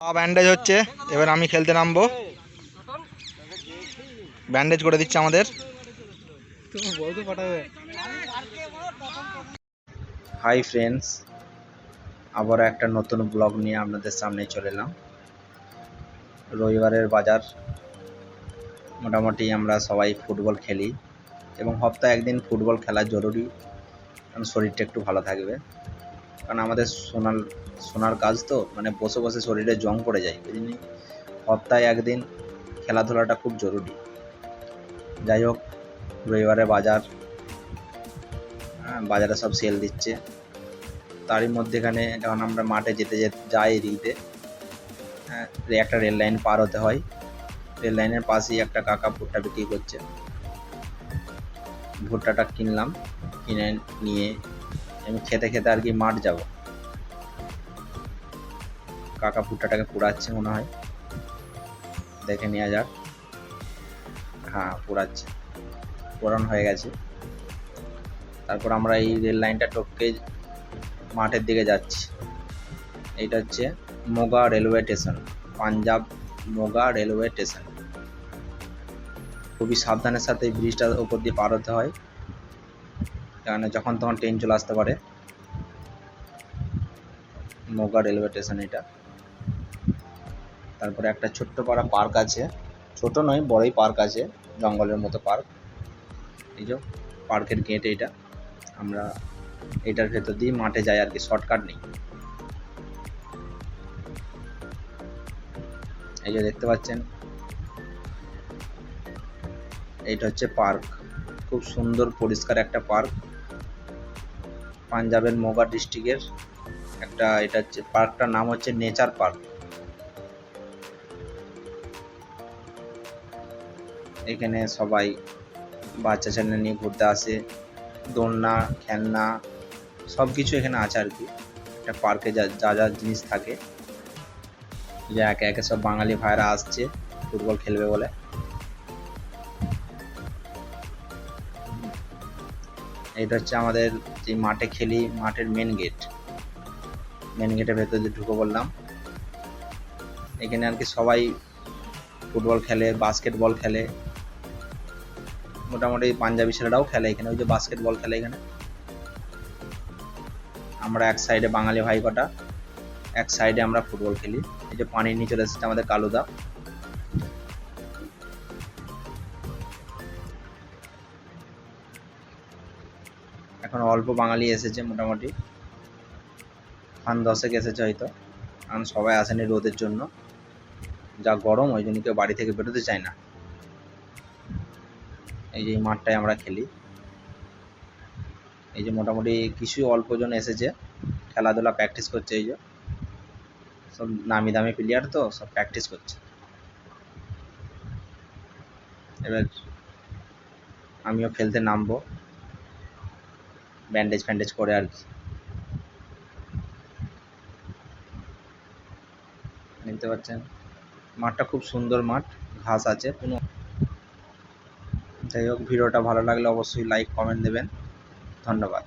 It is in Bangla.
ব্যান্ডেজ হচ্ছে, এবার আমি খেলতে নামবো। ব্যান্ডেজ করে দিচ্ছে আমাদের। হাই ফ্রেন্ডস আবার একটা নতুন ব্লগ নিয়ে আপনাদের সামনে চলে এলাম। রবিবারের বাজার, মোটামুটি আমরা সবাই ফুটবল খেলি এবং সপ্তাহে একদিন ফুটবল খেলা জরুরি, কারণ শরীরটা একটু ভালো থাকবে। কারণ আমাদের সোনার সোনার কাজ তো মানে বসে বসে শরীরে জং পড়ে যায় ওই জন্যই সপ্তাহে একদিন খেলাধুলাটা খুব জরুরি। যাই হোক রবিবারে বাজার হ্যাঁ, বাজারে সব সেল দিচ্ছে। তারই মধ্যেখানে যখন আমরা মাঠে যেতে যেতে যাই দিয়ে হ্যাঁ, একটা রেল লাইন পার হতে হয়। রেল লাইনের পাশেই একটা কাকা ভুট্টা বিক্রি করছে। ভুট্টাটা কিনলাম কিনে নিয়ে আমি খেতে খেতে আর কি মাঠ যাব। কাকা ভুট্টাটাকে পোড়াচ্ছে মনে হয়। দেখে নেওয়া যাক। হ্যাঁ পোড়াচ্ছে। পোড়ানো হয়ে গেছে। তারপর আমরা এই রেল লাইনটা টপকে মাঠের দিকে যাচ্ছি। এটা হচ্ছে Moga railway station, Punjab Moga railway station. খুবই সাবধানের সাথে ব্রিজটার ওপর দিয়ে পার হতে হয়। কারণ যখন তখন ট্রেন চলে আসতে পারে। মোগা রেলওয়ে স্টেশন এটা। তারপরে একটা ছোট্ট পাড়া পার্ক আছে। ছোট নয়, বড়ই পার্ক আছে, জঙ্গলের মতো পার্ক এই যে পার্কের গেট এইটা আমরা এটার ভেতর দিয়ে মাঠে যাই আর কি শর্টকাট নেই। এই যে দেখতে পাচ্ছেন, এইটা হচ্ছে পার্ক খুব সুন্দর, পরিষ্কার একটা পার্ক পাঞ্জাবের মোগা ডিস্ট্রিক্টের একটা এটা হচ্ছে পার্কটার নাম হচ্ছে নেচার পার্ক। এখানে সবাই বাচ্চা ছেলে নিয়ে ঘুরতে আসে, দোলনা, খেলনা সব কিছু এখানে আছে আর কি। একটা পার্কে যা যা যা জিনিস থাকে। যে একে একে সব বাঙালি ভাইরা আসছে, ফুটবল খেলবে বলে। এটা হচ্ছে আমাদের যে মাঠে খেলি, মাঠের মেন গেট মেন গেটের ভেতর দিয়ে ঢুকে পড়লাম। এখানে আর কি সবাই ফুটবল খেলে বাস্কেটবল খেলে। মোটামুটি পাঞ্জাবি ছেলেরাও খেলে এখানে, ওই যে বাস্কেটবল খেলে এখানে। আমরা এক সাইডে বাঙালি ভাই কটা, এক সাইডে আমরা ফুটবল খেলি। এই যে পানির নিচে এসেছে আমাদের কালুদা। এখন অল্প বাঙালি এসেছে মোটামুটি। খান দশেক এসেছে হয়তো। কারণ সবাই আসেনি রোদের জন্য। যা গরম, ওই জন্য কেউ বাড়ি থেকে বেরোতে চায় না। এই যে এই মাঠটায় আমরা খেলি। এই যে মোটামুটি কিছু অল্প জন এসেছে। খেলাধুলা প্র্যাকটিস করছে এই যে। সব নামি দামি প্লেয়ার তো, সব প্র্যাকটিস করছে। এবার আমিও খেলতে নামবো। ব্যান্ডেজ ফ্যান্ডেজ করে আর কি। নিতে পারছেন মাঠটা খুব সুন্দর মাঠ, ঘাস আছে, কোনো যাই হোক, ভিডিওটা ভালো লাগলে অবশ্যই লাইক কমেন্ট দেবেন। ধন্যবাদ।